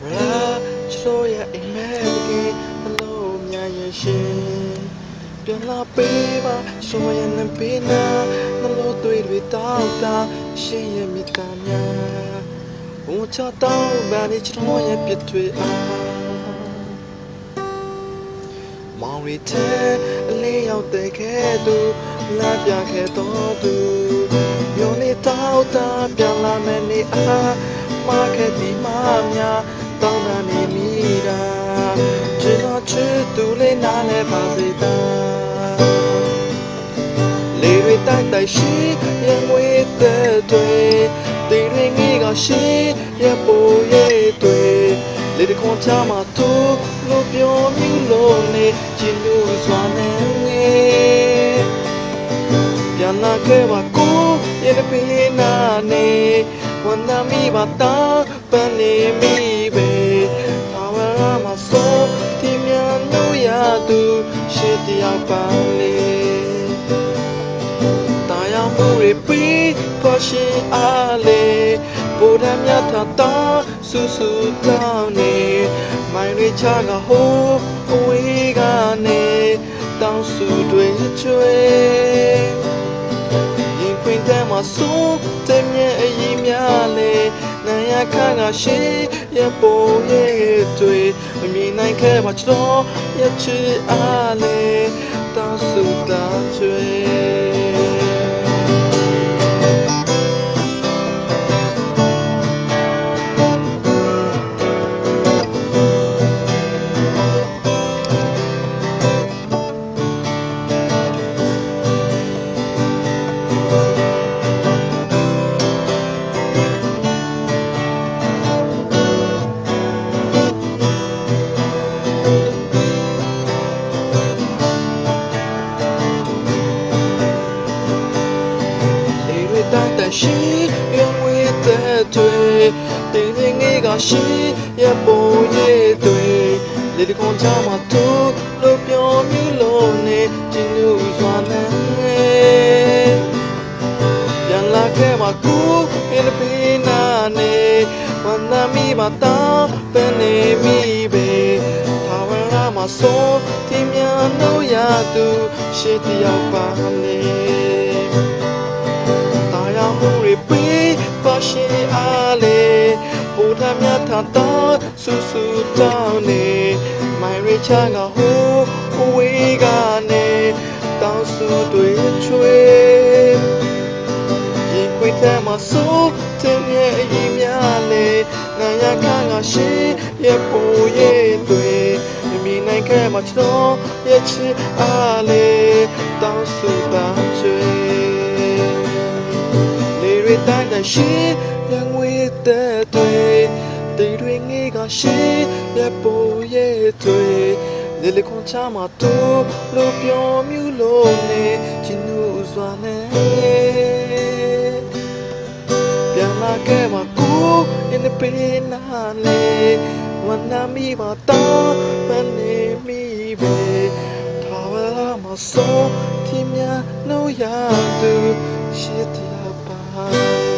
ဗလာချိုးရဲ့အိမ်မဲကင်းအလုံးများရဲ့ရှင်ပြန်လာပေးပါချိုးရဲ့နံပေးနာနှလုံးသွေးတွေတောက်တာရှင်ရဲ့မိသားများဘုံချတောင်းပါနေကျွန်တော်ရဲ့ပြစ်တွေအားမောင်ရီတဲ့အလေးရောက်တဲ့ခဲသူလာပြခဲ့တော်သူမျိုးနေတောက်တာပြန်လာမယ်နေအားမခဲ့ဒီမများ စ်သူလေးနားလဲပါစေတာလေတွေတိုက်တိုက်ရှိရငွေတဲ့တွေဒီရင်ကြီးကရှိရပိုရဲ့တွေလေတခွန်ချမှာသူလို့ပြောမြူလို့နေချင်လို့စွာနေငယ်ပြန်လာခဲ့ပါကိုရဲ့ပေးနာနေဝန်နာမိပါတာပန်နေမိ ရှိတရားပါလေတာယာမှုတွေပြီးပေါ်ရှင်အားလေဗုဒ္ဓမြတ်သာတာဆူဆူတောင်းနေမိုင်းရိချာကဟိုးအဝေးကနေတောင်းဆူတွေချွေရ င်ခွင်ထဲမှာစိုးတဲ့မြဲအရင်များလေနာယခါကရှိရပုံရဲ့တွေမမြင်နိုင်ခဲ့ပါကျွန်တော်ရချစ်အားလေ တွေတင်းတင်းငယ်ကရှိရပုံရဲ့တွေလေဒီကွန်ချာမှာသူလို့ပြောမြူလို့နေကျင်းလူစွာနဲ့ပြန်လာခဲ့မှာကူအင်းပေးနာနေဝန်နာမိပါတာပန်နေမိပဲထာဝရမှာဆိုဒီမြန်လို့ရသူရှိတယောက်ပါလေတာယာမှုတွေပြီးပါ ရှိအားလေဘုရားမြတ်သာတာဆူဆူတောင်းနေမိုင်ရချာကဟိုးအဝေးကနေတောင်းဆူတွေချွေရင်ခွေထဲမှာစိုးတင်ရဲ့အရင်များလေနာယခါကရှိရပုံရဲ့တွေမမြင်နိုင်ခဲ့မှာကျွန်တော်ရဲ့ချစ်အားလေတောင်းဆူပါချွေလေ တွေတိုင်းတိုင်းရှိရငွေတဲ့တွေဒီတွေငေးကရှိရပိုရဲ့တွေလေလေခွန်ချမှာတူလို့ပြောမြူလို့နေချင်သူစွာနဲ့ပြန်လာခဲ့ပါကိုရင်ပေးနာလေဝန်နာမိပါတော့ပန်းနေမိပဲထာဝရမဆိုးทีမြနှုတ်ရသူရှိတရား terra.